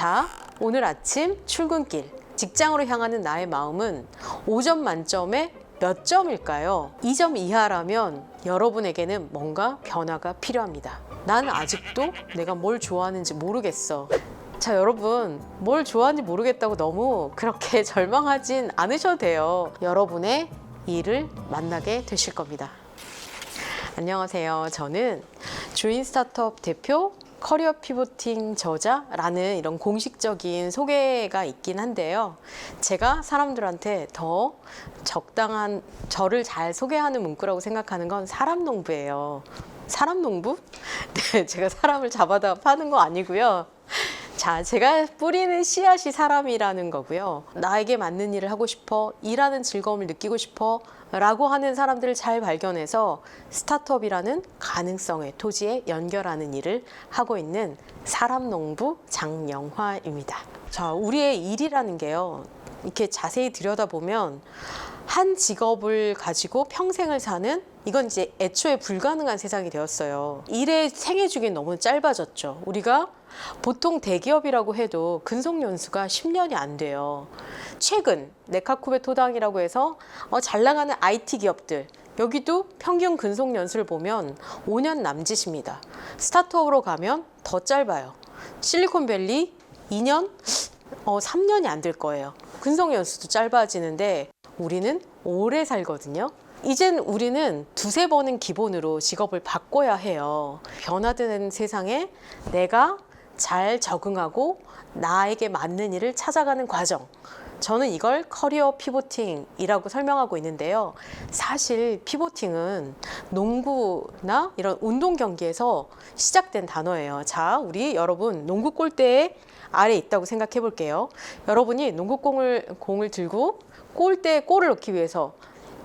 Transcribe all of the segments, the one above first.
자, 오늘 아침 출근길. 직장으로 향하는 나의 마음은 5점 만점에 몇 점일까요? 2점 이하라면 여러분에게는 뭔가 변화가 필요합니다. 난 아직도 내가 뭘 좋아하는지 모르겠어. 자, 여러분, 뭘 좋아하는지 모르겠다고 너무 그렇게 절망하진 않으셔도 돼요. 여러분의 일을 만나게 되실 겁니다. 안녕하세요. 저는 주인 스타트업 대표 커리어 피보팅 저자라는 이런 공식적인 소개가 있긴 한데요. 제가 사람들한테 더 적당한 저를 잘 소개하는 문구라고 생각하는 건 사람 농부예요. 사람 농부? 네, 제가 사람을 잡아다 파는 거 아니고요. 자, 제가 뿌리는 씨앗이 사람이라는 거고요. 나에게 맞는 일을 하고 싶어, 일하는 즐거움을 느끼고 싶어, 라고 하는 사람들을 잘 발견해서 스타트업이라는 가능성의 토지에 연결하는 일을 하고 있는 사람 농부 장영화입니다. 자, 우리의 일이라는 게요. 이렇게 자세히 들여다보면 한 직업을 가지고 평생을 사는 이건 이제 애초에 불가능한 세상이 되었어요. 일의 생애 주기는 너무 짧아졌죠. 우리가 보통 대기업이라고 해도 근속 연수가 10년이 안 돼요. 최근 네카쿠베 토당이라고 해서 어, 잘 나가는 IT 기업들 여기도 평균 근속 연수를 보면 5년 남짓입니다. 스타트업으로 가면 더 짧아요. 실리콘밸리 2년, 어, 3년이 안 될 거예요. 근속 연수도 짧아지는데 우리는 오래 살거든요. 이젠 우리는 두세 번은 기본으로 직업을 바꿔야 해요. 변화되는 세상에 내가 잘 적응하고 나에게 맞는 일을 찾아가는 과정. 저는 이걸 커리어 피보팅이라고 설명하고 있는데요. 사실 피보팅은 농구나 이런 운동 경기에서 시작된 단어예요. 자, 우리 여러분 농구 골대에 아래 있다고 생각해 볼게요. 여러분이 농구공을 공을 들고 골대에 골을 넣기 위해서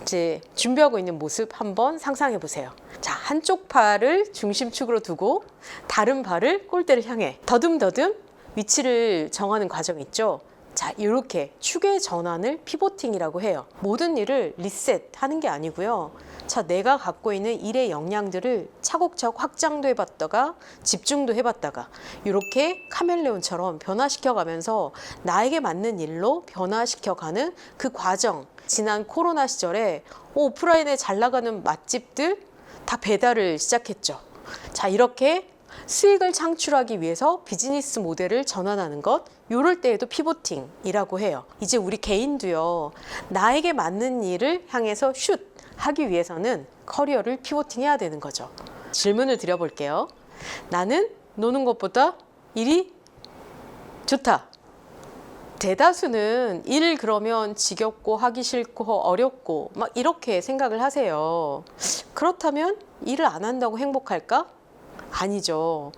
이제 준비하고 있는 모습 한번 상상해 보세요. 자, 한쪽 팔을 중심축으로 두고 다른 발을 골대를 향해 더듬더듬 위치를 정하는 과정 있죠. 자, 이렇게 축의 전환을 피보팅이라고 해요. 모든 일을 리셋하는 게 아니고요. 자, 내가 갖고 있는 일의 역량들을 차곡차곡 확장도 해봤다가 집중도 해봤다가 이렇게 카멜레온처럼 변화시켜가면서 나에게 맞는 일로 변화시켜가는 그 과정. 지난 코로나 시절에 오프라인에 잘 나가는 맛집들 다 배달을 시작했죠. 자, 이렇게 수익을 창출하기 위해서 비즈니스 모델을 전환하는 것, 요럴 때에도 피보팅이라고 해요. 이제 우리 개인도요, 나에게 맞는 일을 향해서 슛 하기 위해서는 커리어를 피보팅 해야 되는 거죠. 질문을 드려볼게요. 나는 노는 것보다 일이 좋다. 대다수는 일 그러면 지겹고 하기 싫고 어렵고 막 이렇게 생각을 하세요. 그렇다면 일을 안 한다고 행복할까? 아니죠.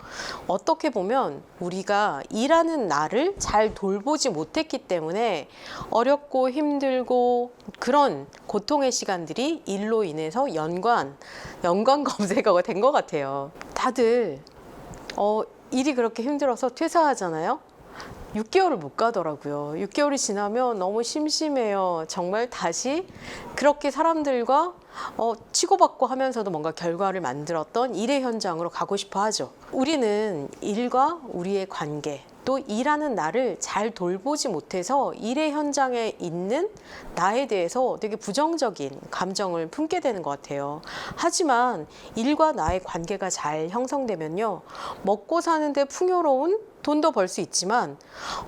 어떻게 보면 우리가 일하는 나를 잘 돌보지 못했기 때문에 어렵고 힘들고 그런 고통의 시간들이 일로 인해서 연관, 연관 검색어가 된 것 같아요. 다들 어, 일이 그렇게 힘들어서 퇴사하잖아요. 6개월을 못 가더라고요. 6개월이 지나면 너무 심심해요. 정말 다시 그렇게 사람들과 어, 치고받고 하면서도 뭔가 결과를 만들었던 일의 현장으로 가고 싶어 하죠. 우리는 일과 우리의 관계, 또 일하는 나를 잘 돌보지 못해서 일의 현장에 있는 나에 대해서 되게 부정적인 감정을 품게 되는 것 같아요. 하지만 일과 나의 관계가 잘 형성되면요. 먹고 사는데 풍요로운 돈도 벌 수 있지만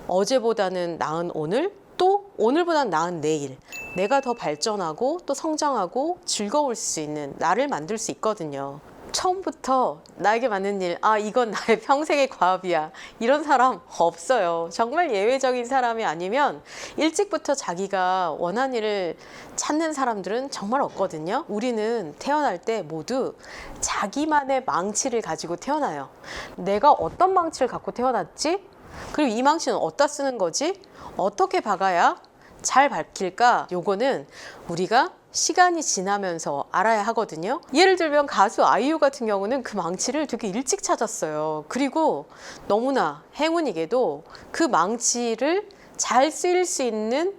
어제보다는 나은 오늘 또 오늘보다는 나은 내일 내가 더 발전하고 또 성장하고 즐거울 수 있는 나를 만들 수 있거든요. 처음부터 나에게 맞는 일, 아, 이건 나의 평생의 과업이야. 이런 사람 없어요. 정말 예외적인 사람이 아니면 일찍부터 자기가 원하는 일을 찾는 사람들은 정말 없거든요. 우리는 태어날 때 모두 자기만의 망치를 가지고 태어나요. 내가 어떤 망치를 갖고 태어났지? 그리고 이 망치는 어디다 쓰는 거지? 어떻게 박아야 잘 밝힐까? 요거는 우리가 시간이 지나면서 알아야 하거든요. 예를 들면 가수 아이유 같은 경우는 그 망치를 되게 일찍 찾았어요. 그리고 너무나 행운이게도 그 망치를 잘 쓰일 수 있는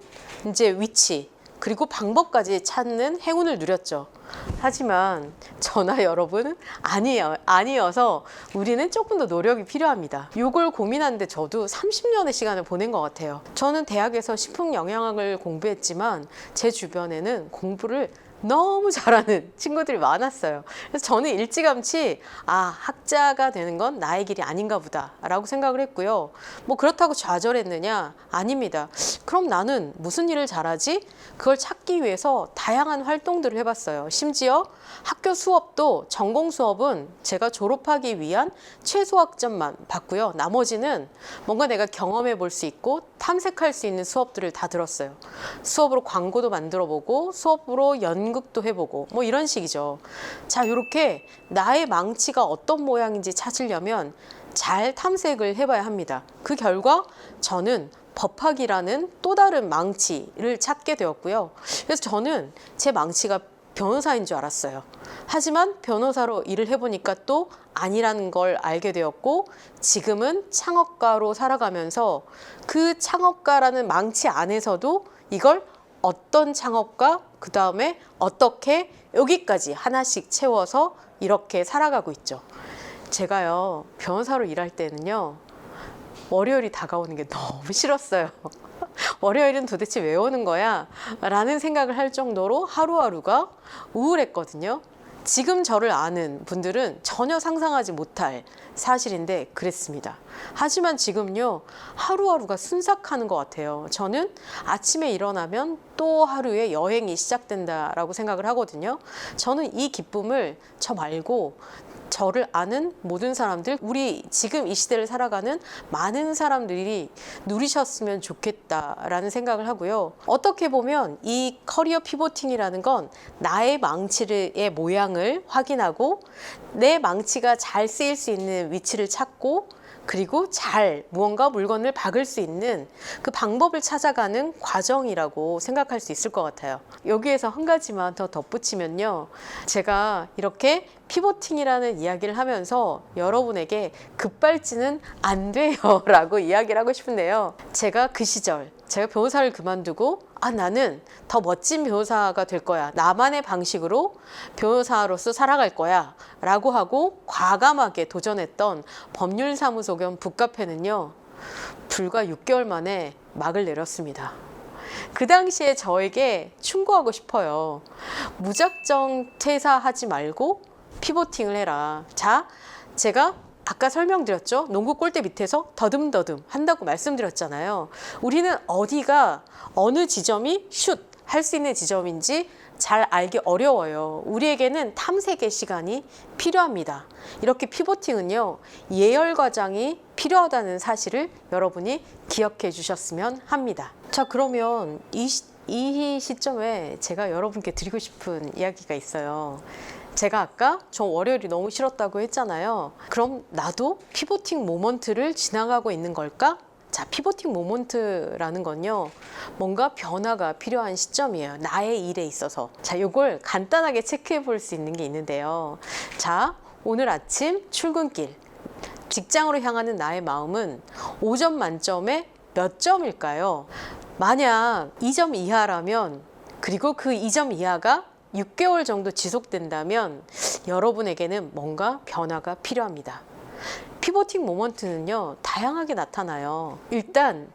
이제 위치 그리고 방법까지 찾는 행운을 누렸죠. 하지만 저나 여러분은 아니에요. 아니어서 우리는 조금 더 노력이 필요합니다. 이걸 고민하는데 저도 30년의 시간을 보낸 것 같아요. 저는 대학에서 식품 영양학을 공부했지만 제 주변에는 공부를 너무 잘하는 친구들이 많았어요. 그래서 저는 일찌감치 아 학자가 되는 건 나의 길이 아닌가 보다라고 생각을 했고요. 뭐 그렇다고 좌절했느냐? 아닙니다. 그럼 나는 무슨 일을 잘하지? 그걸 찾기 위해서 다양한 활동들을 해봤어요. 심지어 학교 수업도 전공 수업은 제가 졸업하기 위한 최소 학점만 받고요. 나머지는 뭔가 내가 경험해 볼 수 있고 탐색할 수 있는 수업들을 다 들었어요. 수업으로 광고도 만들어 보고 수업으로 연극도 해보고 뭐 이런 식이죠. 자, 이렇게 나의 망치가 어떤 모양인지 찾으려면 잘 탐색을 해봐야 합니다. 그 결과 저는 법학이라는 또 다른 망치를 찾게 되었고요. 그래서 저는 제 망치가 변호사인 줄 알았어요. 하지만 변호사로 일을 해보니까 또 아니라는 걸 알게 되었고 지금은 창업가로 살아가면서 그 창업가라는 망치 안에서도 이걸 어떤 창업가 그 다음에 어떻게 여기까지 하나씩 채워서 이렇게 살아가고 있죠. 제가요 변호사로 일할 때는요 월요일이 다가오는 게 너무 싫었어요. 월요일은 도대체 왜 오는 거야? 라는 생각을 할 정도로 하루하루가 우울했거든요. 지금 저를 아는 분들은 전혀 상상하지 못할 사실인데 그랬습니다. 하지만 지금요, 하루하루가 순삭하는 것 같아요. 저는 아침에 일어나면 또 하루의 여행이 시작된다라고 생각을 하거든요. 저는 이 기쁨을 저 말고 저를 아는 모든 사람들, 우리 지금 이 시대를 살아가는 많은 사람들이 누리셨으면 좋겠다라는 생각을 하고요. 어떻게 보면 이 커리어 피보팅이라는 건 나의 망치의 모양을 확인하고 내 망치가 잘 쓰일 수 있는 위치를 찾고 그리고 잘 무언가 물건을 박을 수 있는 그 방법을 찾아가는 과정이라고 생각할 수 있을 것 같아요. 여기에서 한 가지만 더 덧붙이면요. 제가 이렇게 피보팅이라는 이야기를 하면서 여러분에게 급발진은 안 돼요 라고 이야기를 하고 싶은데요. 제가 그 시절, 제가 변호사를 그만두고 아, 나는 더 멋진 변호사가 될 거야. 나만의 방식으로 변호사로서 살아갈 거야. 라고 하고 과감하게 도전했던 법률사무소 겸 북카페는요, 불과 6개월 만에 막을 내렸습니다. 그 당시에 저에게 충고하고 싶어요. 무작정 퇴사하지 말고 피보팅을 해라. 자, 제가 아까 설명드렸죠. 농구 골대 밑에서 더듬더듬 한다고 말씀드렸잖아요. 우리는 어디가 어느 지점이 슛 할 수 있는 지점인지 잘 알기 어려워요. 우리에게는 탐색의 시간이 필요합니다. 이렇게 피보팅은요, 예열 과정이 필요하다는 사실을 여러분이 기억해 주셨으면 합니다. 자, 그러면 이, 시, 이 시점에 제가 여러분께 드리고 싶은 이야기가 있어요. 제가 아까 저 월요일이 너무 싫었다고 했잖아요. 그럼 나도 피보팅 모먼트를 지나가고 있는 걸까? 자, 피보팅 모먼트라는 건요, 뭔가 변화가 필요한 시점이에요. 나의 일에 있어서. 자, 요걸 간단하게 체크해 볼 수 있는 게 있는데요. 자, 오늘 아침 출근길. 직장으로 향하는 나의 마음은 5점 만점에 몇 점일까요? 만약 2점 이하라면, 그리고 그 2점 이하가 6개월 정도 지속된다면 여러분에게는 뭔가 변화가 필요합니다. 피보팅 모먼트는요, 다양하게 나타나요. 일단,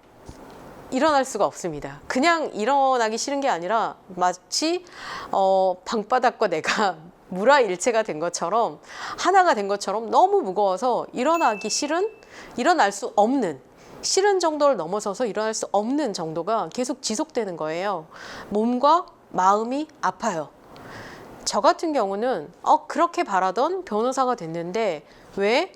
일어날 수가 없습니다. 그냥 일어나기 싫은 게 아니라 마치 어, 방바닥과 내가 물화일체가 된 것처럼 하나가 된 것처럼 너무 무거워서 일어나기 싫은 일어날 수 없는 싫은 정도를 넘어서서 일어날 수 없는 정도가 계속 지속되는 거예요. 몸과 마음이 아파요. 저 같은 경우는 어 그렇게 바라던 변호사가 됐는데 왜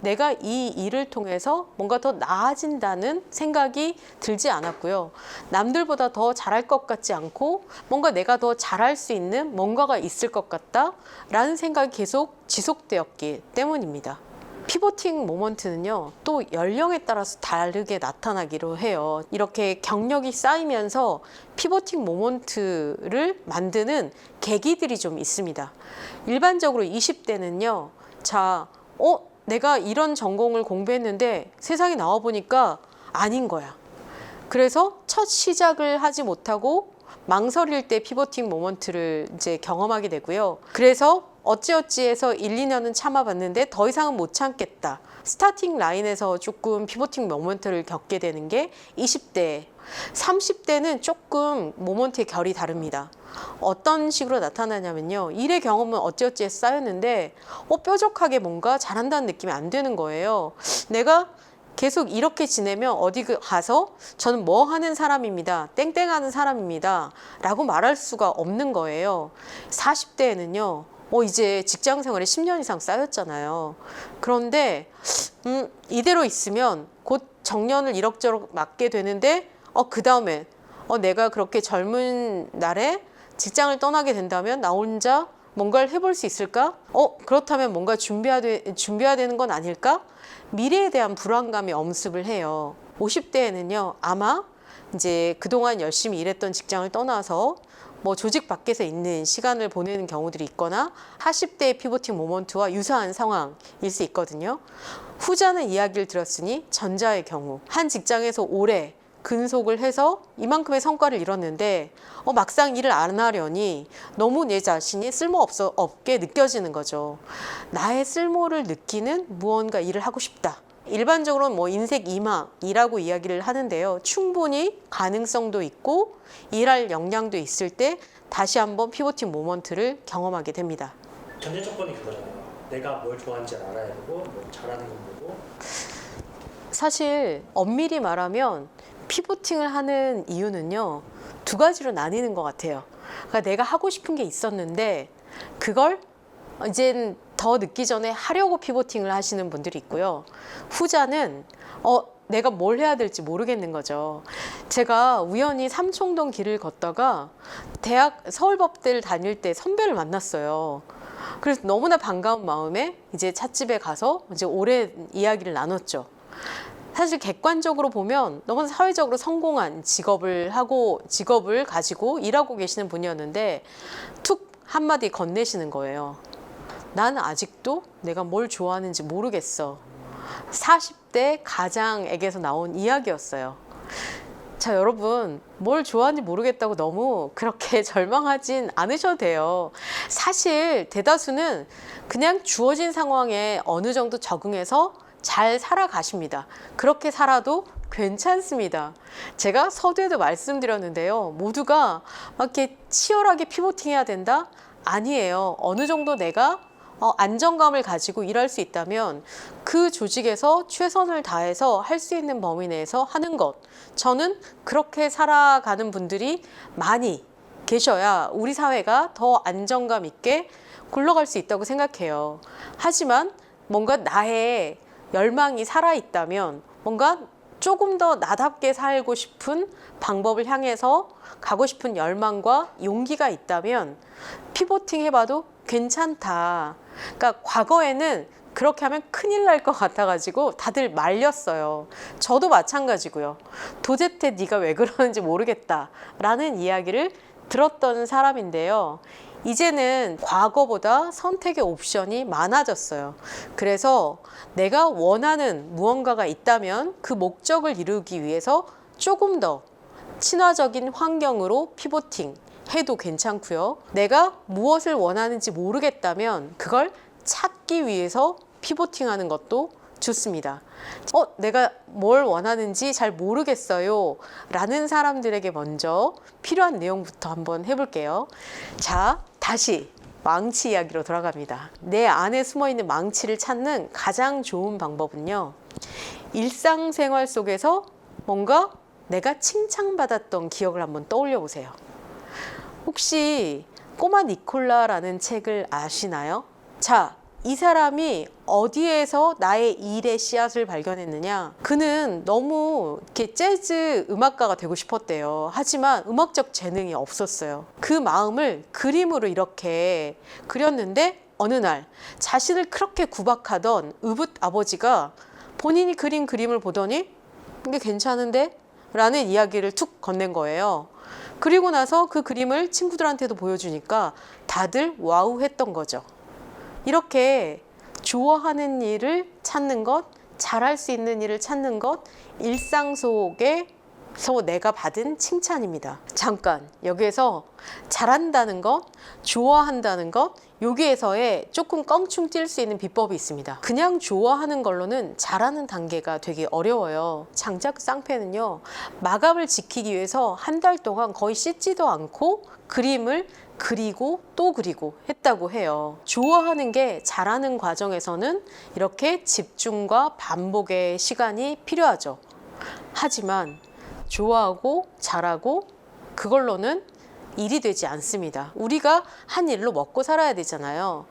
내가 이 일을 통해서 뭔가 더 나아진다는 생각이 들지 않았고요. 남들보다 더 잘할 것 같지 않고 뭔가 내가 더 잘할 수 있는 뭔가가 있을 것 같다라는 생각이 계속 지속되었기 때문입니다. 피보팅 모먼트는요, 또 연령에 따라서 다르게 나타나기로 해요. 이렇게 경력이 쌓이면서 피보팅 모먼트를 만드는 계기들이 좀 있습니다. 일반적으로 20대는요, 자, 어, 내가 이런 전공을 공부했는데 세상에 나와 보니까 아닌 거야. 그래서 첫 시작을 하지 못하고 망설일 때 피보팅 모먼트를 이제 경험하게 되고요. 그래서 어찌어찌해서 1, 2년은 참아봤는데 더 이상은 못 참겠다. 스타팅 라인에서 조금 피보팅 모먼트를 겪게 되는 게 20대. 30대는 조금 모먼트의 결이 다릅니다. 어떤 식으로 나타나냐면요. 일의 경험은 어찌어찌 쌓였는데 어, 뾰족하게 뭔가 잘한다는 느낌이 안 드는 거예요. 내가 계속 이렇게 지내면 어디 그- 가서 저는 뭐 하는 사람입니다. 땡땡 하는 사람입니다. 라고 말할 수가 없는 거예요. 40대에는요. 어, 이제 직장 생활에 10년 이상 쌓였잖아요. 그런데, 음, 이대로 있으면 곧 정년을 이럭저럭 맞게 되는데, 어, 그 다음에, 어, 내가 그렇게 젊은 날에 직장을 떠나게 된다면 나 혼자 뭔가를 해볼 수 있을까? 어, 그렇다면 뭔가 준비해야, 되, 준비해야 되는 건 아닐까? 미래에 대한 불안감이 엄습을 해요. 50대에는요, 아마 이제 그동안 열심히 일했던 직장을 떠나서 뭐 조직 밖에서 있는 시간을 보내는 경우들이 있거나 40대의 피보팅 모먼트와 유사한 상황일 수 있거든요. 후자는 이야기를 들었으니 전자의 경우 한 직장에서 오래 근속을 해서 이만큼의 성과를 이뤘는데 어, 막상 일을 안 하려니 너무 내 자신이 쓸모 없어 없게 느껴지는 거죠. 나의 쓸모를 느끼는 무언가 일을 하고 싶다. 일반적으로는 뭐 인생 이막이라고 이야기를 하는데요. 충분히 가능성도 있고 일할 역량도 있을 때 다시 한번 피보팅 모먼트를 경험하게 됩니다. 전제 조건이 그거잖아요. 내가 뭘 좋아하는지 알아야 되고 뭐 잘하는 건 뭐고 사실 엄밀히 말하면 피보팅을 하는 이유는요 두 가지로 나뉘는 것 같아요. 그러니까 내가 하고 싶은 게 있었는데 그걸 이젠 더 늦기 전에 하려고 피보팅을 하시는 분들이 있고요. 후자는 어 내가 뭘 해야 될지 모르겠는 거죠. 제가 우연히 삼청동 길을 걷다가 대학 서울법대를 다닐 때 선배를 만났어요. 그래서 너무나 반가운 마음에 이제 찻집에 가서 이제 오랜 이야기를 나눴죠. 사실 객관적으로 보면 너무 사회적으로 성공한 직업을 하고 직업을 가지고 일하고 계시는 분이었는데 툭 한마디 건네시는 거예요. 나는 아직도 내가 뭘 좋아하는지 모르겠어. 40대 가장에게서 나온 이야기였어요. 자, 여러분, 뭘 좋아하는지 모르겠다고 너무 그렇게 절망하진 않으셔도 돼요. 사실 대다수는 그냥 주어진 상황에 어느 정도 적응해서 잘 살아가십니다. 그렇게 살아도 괜찮습니다. 제가 서두에도 말씀드렸는데요. 모두가 막 이렇게 치열하게 피보팅 해야 된다? 아니에요. 어느 정도 내가 어, 안정감을 가지고 일할 수 있다면 그 조직에서 최선을 다해서 할 수 있는 범위 내에서 하는 것. 저는 그렇게 살아가는 분들이 많이 계셔야 우리 사회가 더 안정감 있게 굴러갈 수 있다고 생각해요. 하지만 뭔가 나의 열망이 살아있다면 뭔가 조금 더 나답게 살고 싶은 방법을 향해서 가고 싶은 열망과 용기가 있다면 피보팅 해봐도 괜찮다. 그러니까 과거에는 그렇게 하면 큰일 날 것 같아가지고 다들 말렸어요. 저도 마찬가지고요. 도대체 네가 왜 그러는지 모르겠다라는 이야기를 들었던 사람인데요. 이제는 과거보다 선택의 옵션이 많아졌어요. 그래서 내가 원하는 무언가가 있다면 그 목적을 이루기 위해서 조금 더 친화적인 환경으로 피보팅 해도 괜찮고요. 내가 무엇을 원하는지 모르겠다면 그걸 찾기 위해서 피보팅 하는 것도 좋습니다. 어, 내가 뭘 원하는지 잘 모르겠어요. 라는 사람들에게 먼저 필요한 내용부터 한번 해볼게요. 자, 다시 망치 이야기로 돌아갑니다. 내 안에 숨어 있는 망치를 찾는 가장 좋은 방법은요. 일상생활 속에서 뭔가 내가 칭찬받았던 기억을 한번 떠올려 보세요. 혹시 꼬마 니콜라라는 책을 아시나요? 자, 이 사람이 어디에서 나의 일의 씨앗을 발견했느냐? 그는 너무 이렇게 재즈 음악가가 되고 싶었대요. 하지만 음악적 재능이 없었어요. 그 마음을 그림으로 이렇게 그렸는데 어느 날 자신을 그렇게 구박하던 의붓 아버지가 본인이 그린 그림을 보더니 이게 괜찮은데? 라는 이야기를 툭 건넨 거예요. 그리고 나서 그 그림을 친구들한테도 보여주니까 다들 와우 했던 거죠. 이렇게 좋아하는 일을 찾는 것, 잘할 수 있는 일을 찾는 것, 일상 속에 서 내가 받은 칭찬입니다. 잠깐 여기에서 잘한다는 것, 좋아한다는 것 여기에서의 조금 껑충 뛸 수 있는 비법이 있습니다. 그냥 좋아하는 걸로는 잘하는 단계가 되게 어려워요. 장작 쌍패는요 마감을 지키기 위해서 한 달 동안 거의 씻지도 않고 그림을 그리고 또 그리고 했다고 해요. 좋아하는 게 잘하는 과정에서는 이렇게 집중과 반복의 시간이 필요하죠. 하지만 좋아하고 잘하고 그걸로는 일이 되지 않습니다. 우리가 한 일로 먹고 살아야 되잖아요.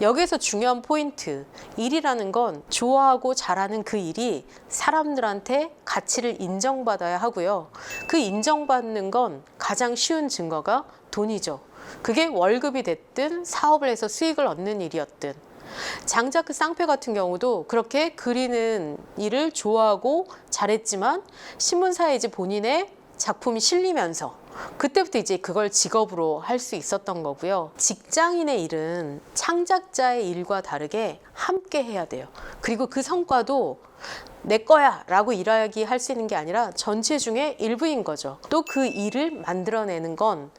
여기서 중요한 포인트. 일이라는 건 좋아하고 잘하는 그 일이 사람들한테 가치를 인정받아야 하고요. 그 인정받는 건 가장 쉬운 증거가 돈이죠. 그게 월급이 됐든 사업을 해서 수익을 얻는 일이었든 장자크 쌍패 같은 경우도 그렇게 그리는 일을 좋아하고 잘했지만 신문사에 이제 본인의 작품이 실리면서 그때부터 이제 그걸 직업으로 할 수 있었던 거고요. 직장인의 일은 창작자의 일과 다르게 함께 해야 돼요. 그리고 그 성과도 내 거야 라고 이야기할 수 있는 게 아니라 전체 중에 일부인 거죠. 또 그 일을 만들어내는 건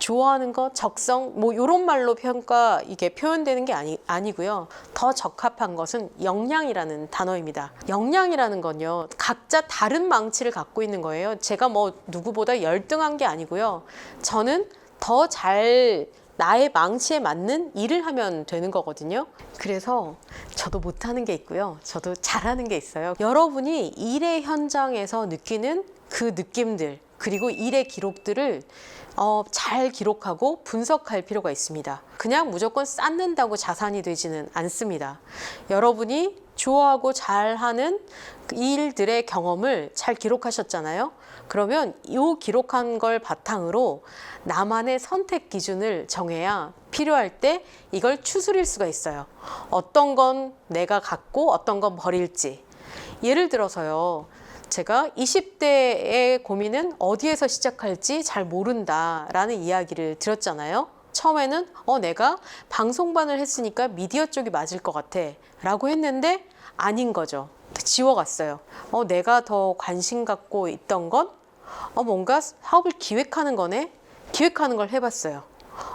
좋아하는 것, 적성, 뭐 이런 말로 평가 이게 표현되는 게 아니 아니고요. 더 적합한 것은 역량이라는 단어입니다. 역량이라는 건요, 각자 다른 망치를 갖고 있는 거예요. 제가 뭐 누구보다 열등한 게 아니고요. 저는 더 잘 나의 망치에 맞는 일을 하면 되는 거거든요. 그래서 저도 못하는 게 있고요. 저도 잘하는 게 있어요. 여러분이 일의 현장에서 느끼는 그 느낌들, 그리고 일의 기록들을 어, 잘 기록하고 분석할 필요가 있습니다. 그냥 무조건 쌓는다고 자산이 되지는 않습니다. 여러분이 좋아하고 잘하는 그 일들의 경험을 잘 기록하셨잖아요. 그러면 이 기록한 걸 바탕으로 나만의 선택 기준을 정해야 필요할 때 이걸 추스릴 수가 있어요. 어떤 건 내가 갖고 어떤 건 버릴지. 예를 들어서요. 제가 20대의 고민은 어디에서 시작할지 잘 모른다라는 이야기를 드렸잖아요. 처음에는 어 내가 방송반을 했으니까 미디어 쪽이 맞을 것 같아 라고 했는데 아닌 거죠. 지워갔어요. 어 내가 더 관심 갖고 있던 건 어 뭔가 사업을 기획하는 거네. 기획하는 걸 해봤어요.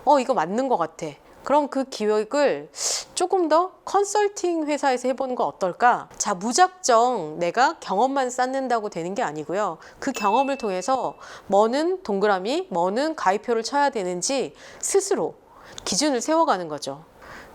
어 이거 맞는 것 같아. 그럼 그 기획을 조금 더 컨설팅 회사에서 해보는 거 어떨까? 자, 무작정 내가 경험만 쌓는다고 되는 게 아니고요. 그 경험을 통해서 뭐는 동그라미, 뭐는 가위표를 쳐야 되는지 스스로 기준을 세워가는 거죠.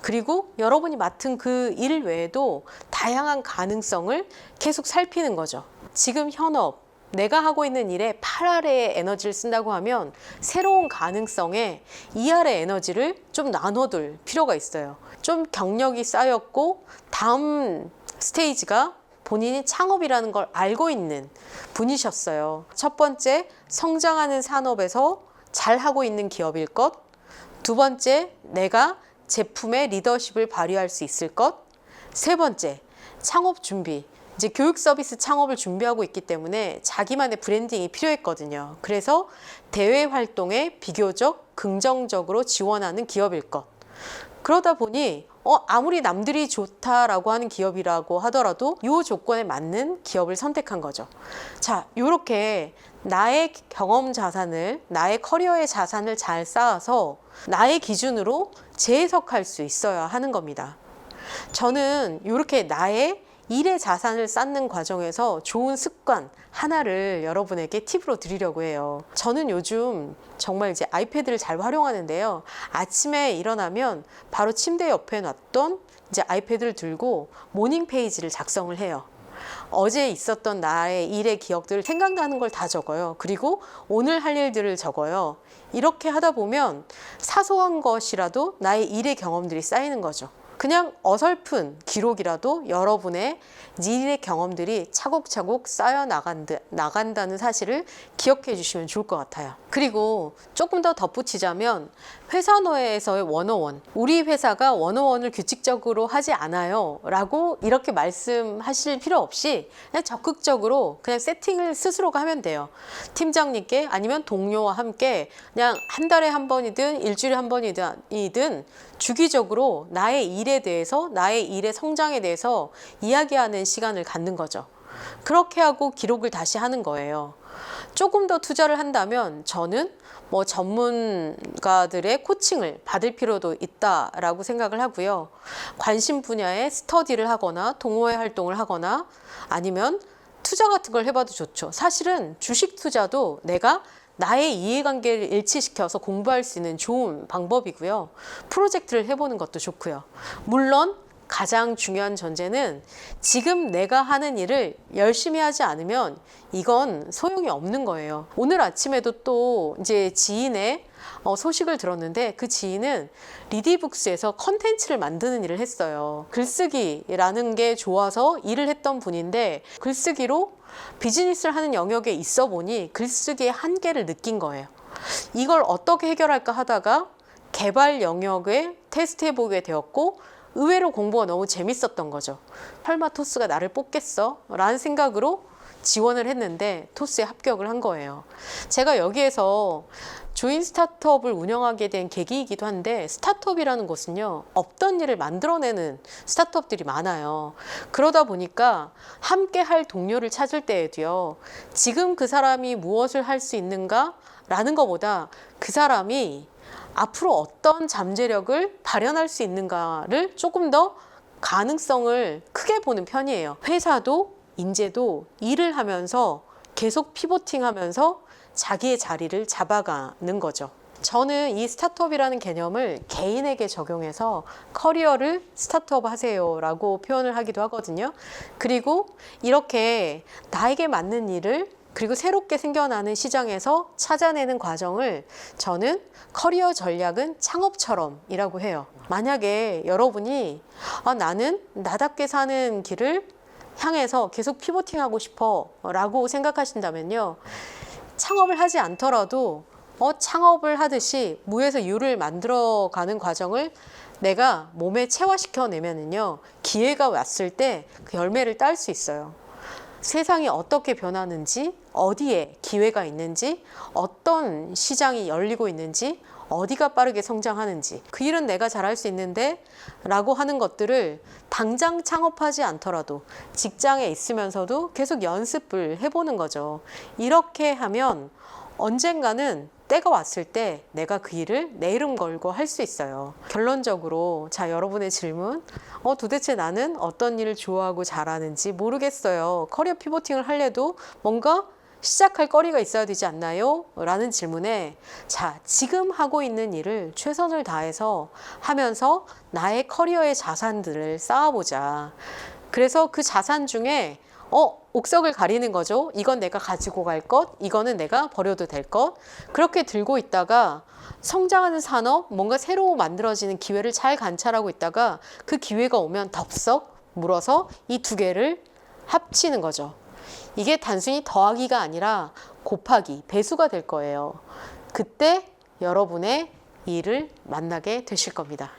그리고 여러분이 맡은 그 일 외에도 다양한 가능성을 계속 살피는 거죠. 지금 현업, 내가 하고 있는 일에 8알의 에너지를 쓴다고 하면 새로운 가능성에 2알의 에너지를 좀 나눠둘 필요가 있어요. 좀 경력이 쌓였고 다음 스테이지가 본인이 창업이라는 걸 알고 있는 분이셨어요. 첫 번째, 성장하는 산업에서 잘 하고 있는 기업일 것. 두 번째, 내가 제품의 리더십을 발휘할 수 있을 것. 세 번째, 창업 준비. 이제 교육 서비스 창업을 준비하고 있기 때문에 자기만의 브랜딩이 필요했거든요. 그래서 대외 활동에 비교적 긍정적으로 지원하는 기업일 것. 그러다 보니 어, 아무리 남들이 좋다라고 하는 기업이라고 하더라도 이 조건에 맞는 기업을 선택한 거죠. 자, 요렇게 나의 경험 자산을, 나의 커리어의 자산을 잘 쌓아서 나의 기준으로 재해석할 수 있어야 하는 겁니다. 저는 이렇게 나의 일의 자산을 쌓는 과정에서 좋은 습관 하나를 여러분에게 팁으로 드리려고 해요. 저는 요즘 정말 이제 아이패드를 잘 활용하는데요. 아침에 일어나면 바로 침대 옆에 놨던 이제 아이패드를 들고 모닝 페이지를 작성을 해요. 어제 있었던 나의 일의 기억들을 생각나는 걸 다 적어요. 그리고 오늘 할 일들을 적어요. 이렇게 하다 보면 사소한 것이라도 나의 일의 경험들이 쌓이는 거죠. 그냥 어설픈 기록이라도 여러분의 일의 경험들이 차곡차곡 쌓여 나간다, 나간다는 사실을 기억해 주시면 좋을 것 같아요. 그리고 조금 더 덧붙이자면 회사 노예에서의 원어원. 우리 회사가 원어원을 규칙적으로 하지 않아요. 라고 이렇게 말씀하실 필요 없이 그냥 적극적으로 그냥 세팅을 스스로가 하면 돼요. 팀장님께 아니면 동료와 함께 그냥 한 달에 한 번이든 일주일에 한 번이든 주기적으로 나의 일에 대해서 나의 일의 성장에 대해서 이야기하는 시간을 갖는 거죠. 그렇게 하고 기록을 다시 하는 거예요. 조금 더 투자를 한다면 저는 뭐 전문가들의 코칭을 받을 필요도 있다라고 생각을 하고요. 관심 분야의 스터디를 하거나 동호회 활동을 하거나 아니면 투자 같은 걸 해봐도 좋죠. 사실은 주식 투자도 내가 나의 이해관계를 일치시켜서 공부할 수 있는 좋은 방법이고요. 프로젝트를 해보는 것도 좋고요. 물론 가장 중요한 전제는 지금 내가 하는 일을 열심히 하지 않으면 이건 소용이 없는 거예요. 오늘 아침에도 또 이제 지인의 어, 소식을 들었는데 그 지인은 리디북스에서 컨텐츠를 만드는 일을 했어요. 글쓰기라는 게 좋아서 일을 했던 분인데 글쓰기로 비즈니스를 하는 영역에 있어 보니 글쓰기의 한계를 느낀 거예요. 이걸 어떻게 해결할까 하다가 개발 영역에 테스트해 보게 되었고 의외로 공부가 너무 재밌었던 거죠. 설마 토스가 나를 뽑겠어? 라는 생각으로 지원을 했는데 토스에 합격을 한 거예요. 제가 여기에서 조인 스타트업을 운영하게 된 계기이기도 한데 스타트업이라는 것은요 없던 일을 만들어내는 스타트업들이 많아요. 그러다 보니까 함께 할 동료를 찾을 때에도요 지금 그 사람이 무엇을 할 수 있는가 라는 것보다 그 사람이 앞으로 어떤 잠재력을 발현할 수 있는가를 조금 더 가능성을 크게 보는 편이에요. 회사도 인재도 일을 하면서 계속 피보팅 하면서 자기의 자리를 잡아가는 거죠. 저는 이 스타트업이라는 개념을 개인에게 적용해서 커리어를 스타트업 하세요라고 표현을 하기도 하거든요. 그리고 이렇게 나에게 맞는 일을 그리고 새롭게 생겨나는 시장에서 찾아내는 과정을 저는 커리어 전략은 창업처럼이라고 해요. 만약에 여러분이 아, 나는 나답게 사는 길을 향해서 계속 피보팅하고 싶어 라고 생각하신다면요. 창업을 하지 않더라도 어, 창업을 하듯이 무에서 유를 만들어 가는 과정을 내가 몸에 체화시켜 내면은요 기회가 왔을 때 그 열매를 딸 수 있어요. 세상이 어떻게 변하는지, 어디에 기회가 있는지, 어떤 시장이 열리고 있는지, 어디가 빠르게 성장하는지, 그 일은 내가 잘할 수 있는데, 라고 하는 것들을 당장 창업하지 않더라도 직장에 있으면서도 계속 연습을 해보는 거죠. 이렇게 하면 언젠가는 때가 왔을 때 내가 그 일을 내 이름 걸고 할 수 있어요. 결론적으로 자 여러분의 질문 어 도대체 나는 어떤 일을 좋아하고 잘하는지 모르겠어요. 커리어 피보팅을 할래도 뭔가 시작할 거리가 있어야 되지 않나요? 라는 질문에 자 지금 하고 있는 일을 최선을 다해서 하면서 나의 커리어의 자산들을 쌓아보자. 그래서 그 자산 중에 어, 옥석을 가리는 거죠. 이건 내가 가지고 갈 것, 이거는 내가 버려도 될 것. 그렇게 들고 있다가 성장하는 산업, 뭔가 새로 만들어지는 기회를 잘 관찰하고 있다가 그 기회가 오면 덥석 물어서 이 두 개를 합치는 거죠. 이게 단순히 더하기가 아니라 곱하기, 배수가 될 거예요. 그때 여러분의 일을 만나게 되실 겁니다.